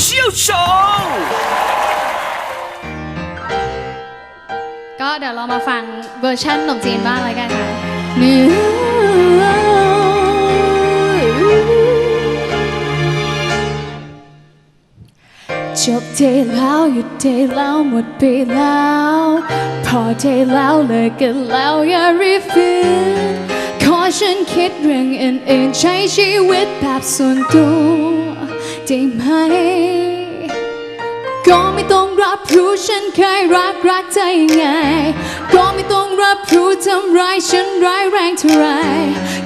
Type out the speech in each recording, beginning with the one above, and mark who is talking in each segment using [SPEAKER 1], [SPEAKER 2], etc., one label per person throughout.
[SPEAKER 1] เชียลโชว์
[SPEAKER 2] ก็เดี๋ยวเรามาฟังเวอร์ชันขนมจีนบ้างเลยกันค่ะจบเทแล้วหยุดเทแล้วหมดไปแล้ว พอเทแล้วเลิกกันแล้วอย่ารีบฟื้นขอฉันคิดเรื่องอื่นๆใช้ชีวิตแบบส่วนตัว ได้ไหม ก็ไม่ต้องรับรู้ฉันเคยรักรักเธอยังไง ก็ไม่ต้องรับรู้ทำร้ายฉันร้ายแรงเท่าไร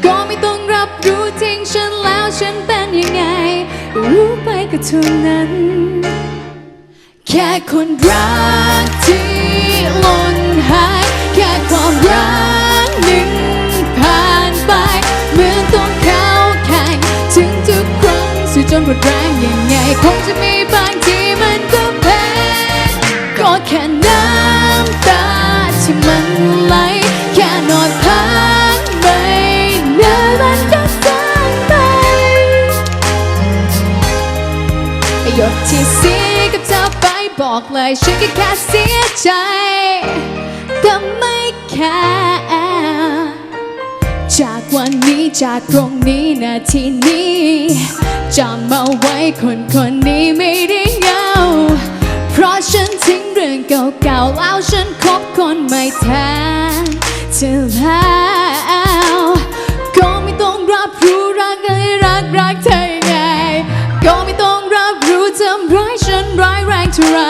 [SPEAKER 2] ก็ไม่ต้องรับรู้ทิ้งฉันแล้วฉันเป็นยังไง รู้ไปก็เท่านั้น แค่คนรักที่หล่นหาย แค่ความรัก คงจะมีบางทีมันก็แพ้ก็แค่น้ำตาที่มันไหลแค่นอนพักไม่นานมันก็จางไปหยดที่เสียกับเธอไปบอกเลยฉันก็แค่เสียใจแต่ไม่แค่ จากวันนี้จากตรงนี้นาทีนี้จำเอาไว้คนคนนี้ไม่ได้เงา เพราะฉันทิ้งเรื่องเก่าๆแล้วฉันคบคนใหม่แทนเธอแล้วก็ไม่ต้องรับรู้รักอะไรรักรักเธอยังไง ก็ไม่ต้องรับรู้ทำร้ายฉันร้ายแรงเท่าไร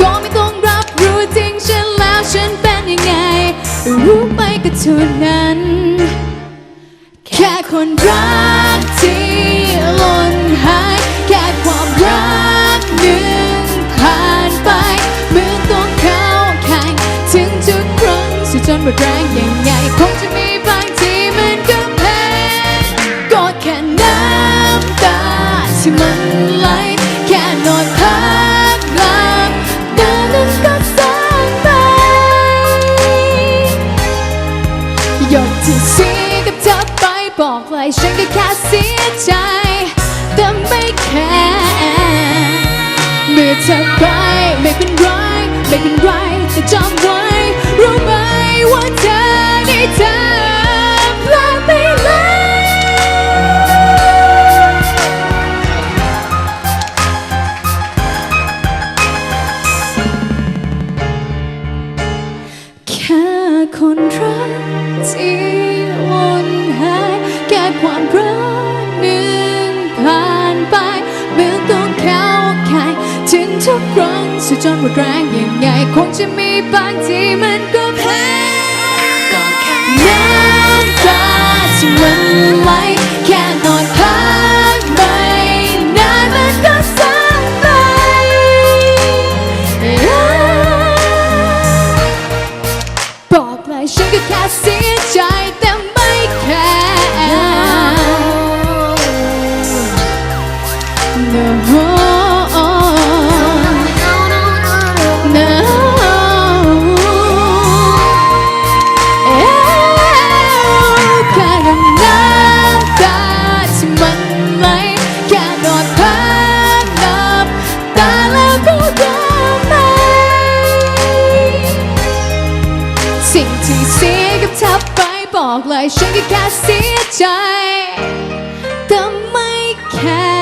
[SPEAKER 2] ก็ไม่ต้องรับรู้ทิ้งฉันแล้วฉันเป็นยังไง รู้ไปก็เท่านั้น คนรักที่หล่นหายแค่ความรักหนึ่งผ่านไปเหมือนต้องเข้าแข่งถึงทุกครั้งสู้จนหมดแรงยังไงคงจะมีบางทีมันก็แพ้ก็แค่น้ำตาที่มันไหลแค่นอนพักหลับตานั้นก็สายไปหยดที่เสี ฉันก็แค่เสียใจ แต่ไม่แค่เมื่อเธอไปไม่เป็นไร ไม่เป็นไร แต่จำไว้ รู้ไหมว่าเธอได้เธอพลาดไปแล้วแค่คนรักที่ ความรักหนึ่งผ่านไปเมื่อต้องเข้าแข่งถึงทุกครั้งสุดจนหมดแรงยังไง คงจะมีบางทีมันก็แพ้ก็แค่น้ำตาที่มันไหลแค่นอนพักไม่นานมันก็สายไปบอกเลยฉันก็แค่เสียใจแต่ไม่แค่ สิ่งที่เสียกับเธอไปบอกเลยฉันก็แค่เสียใจแต่ไม่แค่